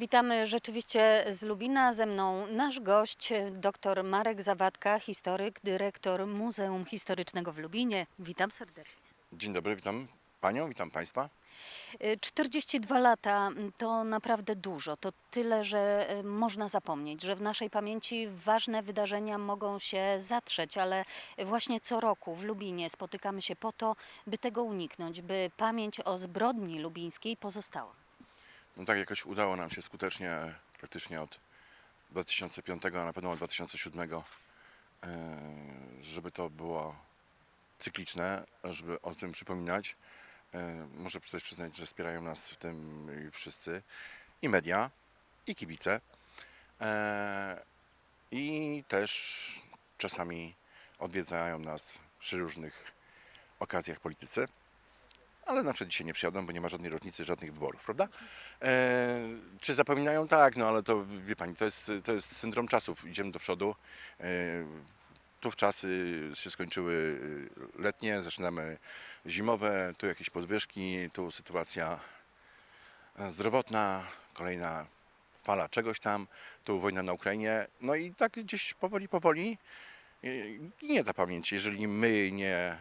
Witamy rzeczywiście z Lubina. Ze mną nasz gość, dr Marek Zawadka, historyk, dyrektor Muzeum Historycznego w Lubinie. Witam serdecznie. Dzień dobry, witam Panią, witam Państwa. Y, 42 lata mm, to naprawdę dużo. To tyle, że y, można zapomnieć, że w naszej pamięci ważne wydarzenia mogą się zatrzeć, ale właśnie co roku w Lubinie spotykamy się po to, by tego uniknąć, by pamięć o zbrodni lubińskiej pozostała. No tak jakoś udało nam się skutecznie, praktycznie od 2005, a na pewno od 2007, e, żeby to było cykliczne, żeby o tym przypominać. E, Muszę też przyznać, że wspierają nas w tym wszyscy, i media, i kibice. E, I też czasami odwiedzają nas przy różnych okazjach politycy. Ale na przykład dzisiaj nie przyjadą, bo nie ma żadnej rocznicy, żadnych wyborów, prawda? E, czy zapominają? Tak, no ale to wie pani, to jest, to jest syndrom czasów. Idziemy do przodu. E, tu w czasy się skończyły letnie, zaczynamy zimowe, tu jakieś podwyżki, tu sytuacja zdrowotna, kolejna fala czegoś tam, tu wojna na Ukrainie. No i tak gdzieś powoli, powoli ginie ta pamięć. Jeżeli my nie,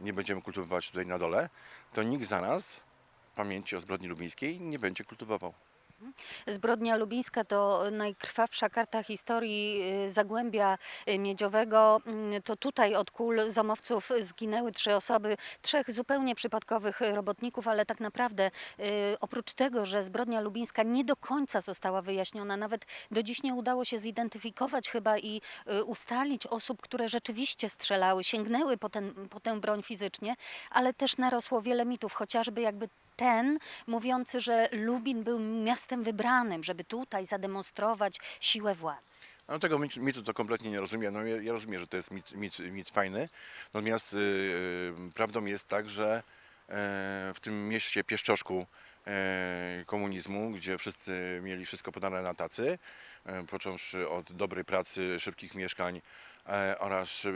nie będziemy kultywować tutaj na dole, to nikt za nas pamięci o zbrodni lubińskiej nie będzie kultywował. Zbrodnia lubińska to najkrwawsza karta historii y, Zagłębia y, Miedziowego. Mm, To tutaj od kul zamowców zginęły trzy osoby, trzech zupełnie przypadkowych robotników, ale tak naprawdę y, oprócz tego, że zbrodnia lubińska nie do końca została wyjaśniona, nawet do dziś nie udało się zidentyfikować chyba i ustalić osób, które rzeczywiście strzelały, sięgnęły po, ten, po tę broń fizycznie, ale też narosło wiele mitów, chociażby jakby ten mówiący, że Lubin był miastem wybranym, żeby tutaj zademonstrować siłę władzy. No tego mit- mitu to kompletnie nie rozumiem. No, ja, ja rozumiem, że to jest mit, mit, mit fajny, natomiast yy, prawdą jest tak, że e, w tym mieście pieszczoszku e, komunizmu, gdzie wszyscy mieli wszystko podane na tacy, e, począwszy od dobrej pracy, szybkich mieszkań oraz e,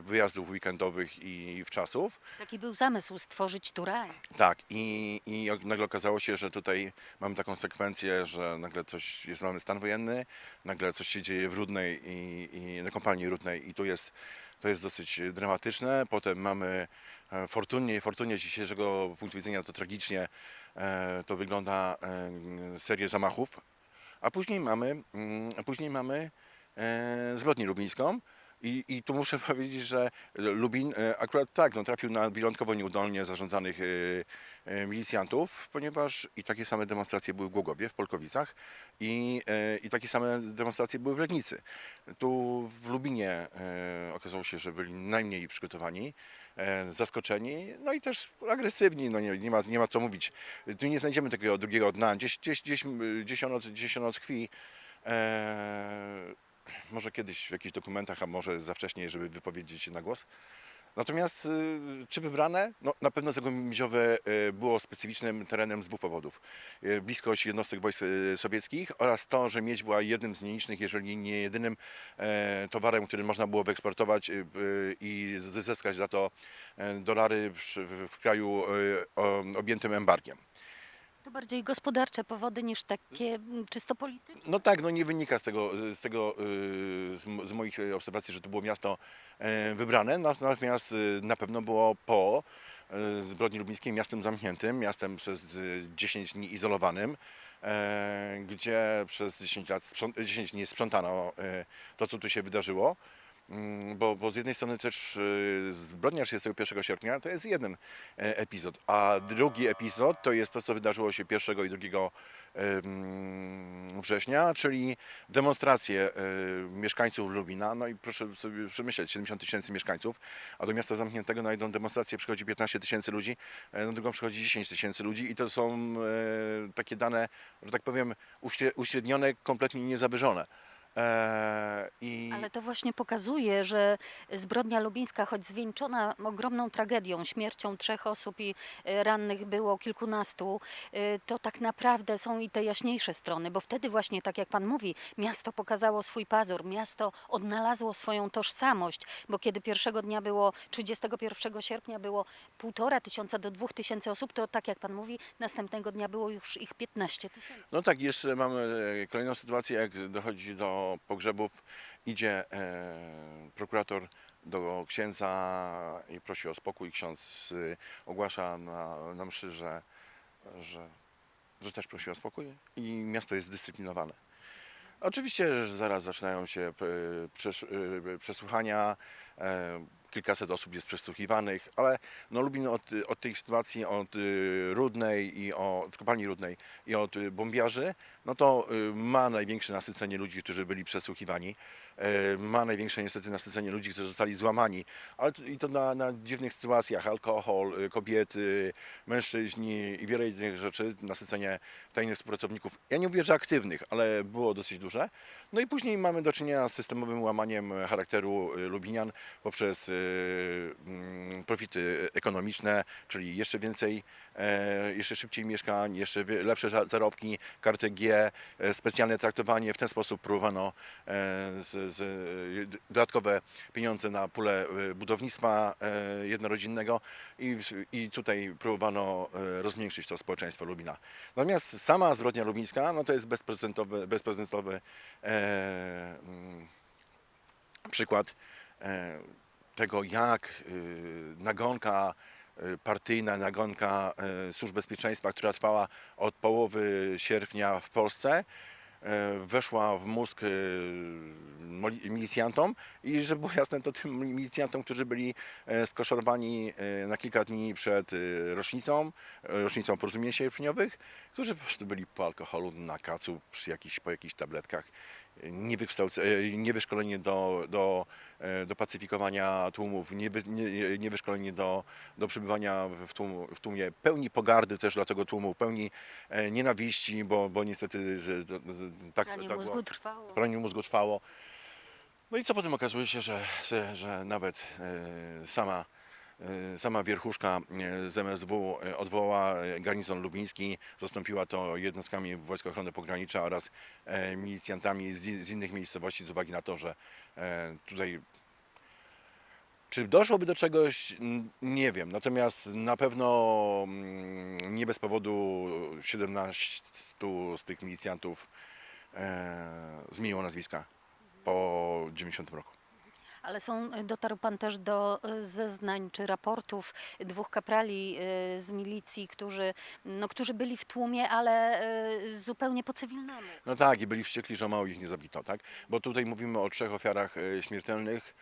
wyjazdów weekendowych i wczasów, Taki był zamysł stworzyć tu raj. tak, i, i nagle okazało się, że tutaj mamy taką sekwencję, że nagle coś jest, mamy stan wojenny, nagle coś się dzieje w Rudnej i, i na kompanii Rudnej i tu jest, to jest dosyć dramatyczne. Potem mamy e, fortunnie fortunnie z dzisiejszego punktu widzenia to tragicznie e, to wygląda e, serię zamachów, a później mamy, mm, a później mamy e, zbrodnię lubińską. I, I tu muszę powiedzieć, że Lubin e, akurat tak, no, trafił na wyjątkowo nieudolnie zarządzanych e, e, milicjantów, ponieważ i takie same demonstracje były w Głogowie, w Polkowicach i, e, i takie same demonstracje były w Legnicy. Tu w Lubinie e, okazało się, że byli najmniej przygotowani, e, zaskoczeni, no i też agresywni, no nie, nie, ma, nie ma co mówić. Tu nie znajdziemy takiego drugiego dna, gdzieś, gdzieś, gdzieś, gdzieś, ono, gdzieś ono tkwi. E, może kiedyś w jakichś dokumentach, a może za wcześnie, żeby wypowiedzieć się na głos. Natomiast y, czy wybrane? No, na pewno Zagłębiowe y, było specyficznym terenem z dwóch powodów. Y, Bliskość jednostek wojsk sowieckich oraz to, że miedź była jednym z nielicznych, jeżeli nie jedynym e, towarem, który można było wyeksportować i zyskać za to e, dolary w, kraju objętym embargiem. To bardziej gospodarcze powody niż takie mm, czysto polityczne. No tak, no nie wynika z tego, z, tego, y, z, z moich y, obserwacji, że to było miasto e, wybrane, natomiast y, na pewno było po zbrodni lubińskiej miastem zamkniętym, miastem przez y, 10 dni izolowanym, e, gdzie przez 10, lat, sprząt- 10 dni sprzątano e, to, co tu się wydarzyło. Mm, Bo, bo z jednej strony też y, zbrodnia 31 sierpnia to jest jeden e, epizod, a drugi epizod to jest to, co wydarzyło się 1 i 2 em, września, czyli demonstracje e, mieszkańców Lubina. No i proszę sobie przemyśleć, 70 tysięcy mieszkańców, a do miasta zamkniętego na jedną demonstrację przychodzi 15 tysięcy ludzi, e, na drugą przychodzi 10 tysięcy ludzi i to są takie dane, że tak powiem, uśrednione, kompletnie niezawyżone. E, I Ale to właśnie pokazuje, że zbrodnia lubińska, choć zwieńczona ogromną tragedią, śmiercią trzech osób i e, rannych było kilkunastu, e, to tak naprawdę są i te jaśniejsze strony, bo wtedy właśnie, tak jak pan mówi, miasto pokazało swój pazur, miasto odnalazło swoją tożsamość, bo kiedy pierwszego dnia było, 31 sierpnia było półtora tysiąca do dwóch tysięcy osób, to tak jak pan mówi, następnego dnia było już ich 15 tysięcy. No tak, jeszcze mamy kolejną sytuację, jak dochodzi do pogrzebów, idzie e, prokurator do księdza i prosi o spokój. Ksiądz y, ogłasza na, na mszy, że, że, że też prosi o spokój i miasto jest zdyscyplinowane. Oczywiście że zaraz zaczynają się e, e, przesłuchania, kilkaset osób jest przesłuchiwanych, ale no Lubin od, od tej sytuacji, od y, Rudnej i od kopalni Rudnej i od y, bombiarzy, no to y, ma największe nasycenie ludzi, którzy byli przesłuchiwani. Ma największe niestety nasycenie ludzi, którzy zostali złamani, ale to, i to na, na dziwnych sytuacjach, alkohol, kobiety, mężczyźni i wiele innych rzeczy, nasycenie tajnych współpracowników. Ja nie mówię, że aktywnych, ale było dosyć duże. No i później mamy do czynienia z systemowym łamaniem charakteru Lubinian poprzez profity ekonomiczne, czyli jeszcze więcej, e, jeszcze szybciej mieszkań, jeszcze lepsze za- zarobki, karty G, e, specjalne traktowanie. W ten sposób próbowano e, z, z, dodatkowe pieniądze na pulę budownictwa jednorodzinnego i, i tutaj próbowano rozmniejszyć to społeczeństwo Lubina. Natomiast sama zbrodnia lubińska, no to jest bezprecedentowy, bezprecedentowy e, mm, przykład e, tego, jak y, nagonka y, partyjna, nagonka y, służb bezpieczeństwa, która trwała od połowy sierpnia w Polsce, weszła w mózg milicjantom i żeby było jasne, to tym milicjantom, którzy byli e, skoszorowani e, na kilka dni przed rocznicą, e, rocznicą porozumień sierpniowych, którzy po prostu byli po alkoholu na kacu przy po jakichś tabletkach niewyszkolenie do, do, e, do pacyfikowania tłumów, niewy, nie, niewyszkolenie do, do przebywania w, tłum, w tłumie, pełni pogardy też dla tego tłumu, pełni e, nienawiści, bo, bo niestety tak, Pranie tak mózgu było. trwało. Pranie mózgu trwało. No i co potem okazuje się, że, że, że nawet e, sama, e, sama wierchuszka e, z MSW e, odwołała e, garnizon lubiński, zastąpiła to jednostkami Wojsk Ochrony Pogranicza oraz e, milicjantami z, innych miejscowości z uwagi na to, że e, tutaj czy doszłoby do czegoś? Nie wiem. Natomiast na pewno mm, nie bez powodu 17 z tych milicjantów e, zmieniło nazwiska po 90 roku. Ale są, dotarł Pan też do e, zeznań czy raportów dwóch kaprali e, z milicji, którzy, no, którzy byli w tłumie, ale zupełnie po cywilnemu. No tak, i byli wściekli, że mało ich nie zabito, tak? Bo tutaj mówimy o trzech ofiarach śmiertelnych,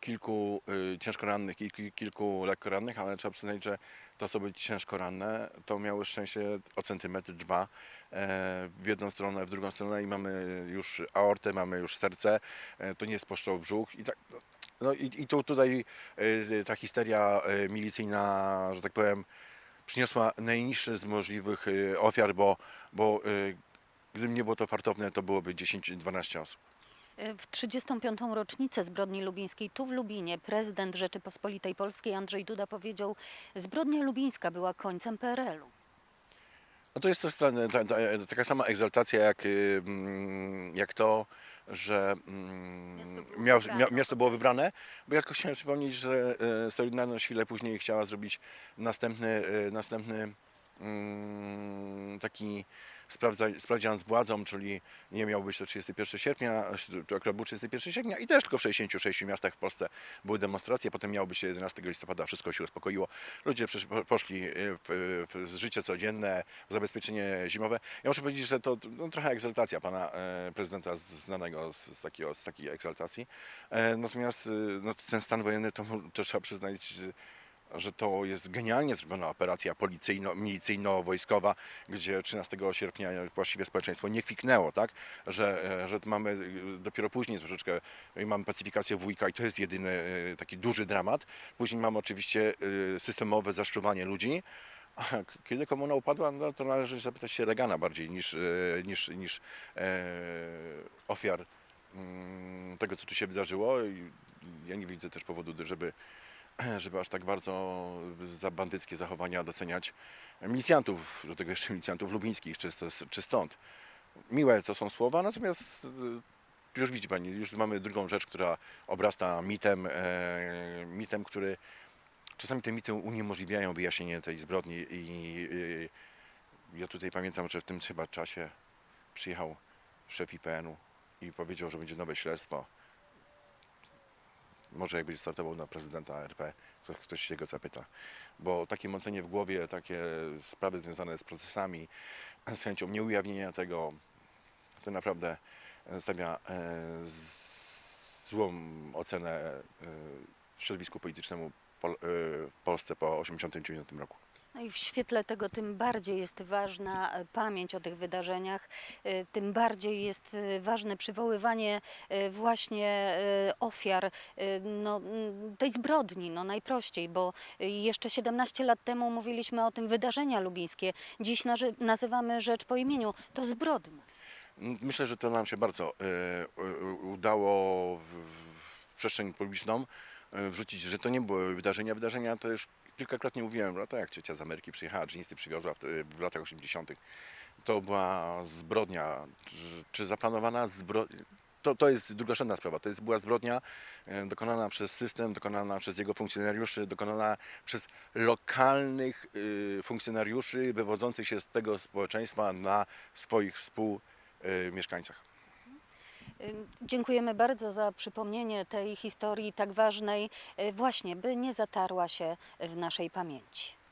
kilku e, ciężko rannych i ki- kilku lekko rannych, ale trzeba przyznać, że te osoby ciężko ranne to miały szczęście o centymetr, dwa e, w jedną stronę, w drugą stronę i mamy już aortę, mamy już serce, e, to nie jest poszczał brzuch i tak. No i, i tu tutaj e, ta histeria e, milicyjna, że tak powiem, przyniosła najniższy z możliwych e, ofiar, bo, bo e, Gdyby nie było to fartowne, to byłoby 10-12 osób. E, W 35. rocznicę zbrodni lubińskiej tu w Lubinie prezydent Rzeczypospolitej Polskiej Andrzej Duda powiedział, zbrodnia lubińska była końcem PRL-u. No to jest to ta, ta, taka sama egzaltacja jak, y, mm, jak to, że mm, Miasto było miał, wybrane. mia, miasto było wybrane. Bo ja tylko chciałem przypomnieć, że e, Solidarność chwilę później chciała zrobić następny, e, następny taki sprawdza, sprawdzian z władzą, czyli nie miał być to 31 sierpnia, to akurat był 31 sierpnia i też tylko w 66 miastach w Polsce były demonstracje, potem miało być 11 listopada, wszystko się uspokoiło. Ludzie poszli e, w, w życie codzienne, w zabezpieczenie zimowe. Ja muszę powiedzieć, że to no, trochę egzaltacja pana e, prezydenta znanego z, z, takiego, z takiej egzaltacji. E, natomiast e, no, ten stan wojenny to, to trzeba przyznać, że- to jest genialnie zrobiona operacja policyjno-milicyjno-wojskowa, gdzie 13 sierpnia właściwie społeczeństwo nie kwiknęło, tak? że, e, że mamy e, dopiero później troszeczkę e, mamy pacyfikację wujka i to jest jedyny e, taki duży dramat. Później mamy oczywiście systemowe zaszczuwanie ludzi. Kiedy komuna upadła, no to należy zapytać się Regana bardziej niż, niż, niż e, ofiar mm, tego, co tu się wydarzyło. Ja nie widzę też powodu, żeby, żeby aż tak bardzo za bandyckie zachowania doceniać milicjantów, do tego jeszcze milicjantów lubińskich, czy, czy stąd. Miłe to są słowa, natomiast y, już widzi Pani, już mamy drugą rzecz, która obrasta mitem, e, mitem, który czasami te mity uniemożliwiają wyjaśnienie tej zbrodni i ja tutaj pamiętam, że w tym chyba czasie przyjechał szef IPN-u i powiedział, że będzie nowe śledztwo. Może jak będzie startował na prezydenta RP, to ktoś się go zapyta. Bo takie mącenie w głowie, takie sprawy związane z procesami, z chęcią nieujawnienia tego, to naprawdę stawia e, złą ocenę e, środowisku politycznemu Pol- e, w Polsce po 1989 roku. No i w świetle tego tym bardziej jest ważna e, pamięć o tych wydarzeniach, e, tym bardziej jest e, ważne przywoływanie właśnie ofiar no, m, tej zbrodni, no najprościej, bo jeszcze 17 lat temu mówiliśmy o tym wydarzenia lubińskie, dziś nazywamy rzecz po imieniu, to zbrodnia. Myślę, że to nam się bardzo udało w, przestrzeń publiczną wrzucić, że to nie były wydarzenia. Wydarzenia to już kilkakrotnie mówiłem, no to jak ciocia z Ameryki przyjechała, dżinsy przywiozła w, w latach 80. To była zbrodnia, czy, zaplanowana zbrodnia. To, to jest drugorzędna sprawa. To jest, była zbrodnia e, dokonana przez system, dokonana przez jego funkcjonariuszy, dokonana przez lokalnych y, funkcjonariuszy wywodzących się z tego społeczeństwa na swoich współmieszkańcach. Y, Dziękujemy bardzo za przypomnienie tej historii tak ważnej, y, właśnie by nie zatarła się w naszej pamięci.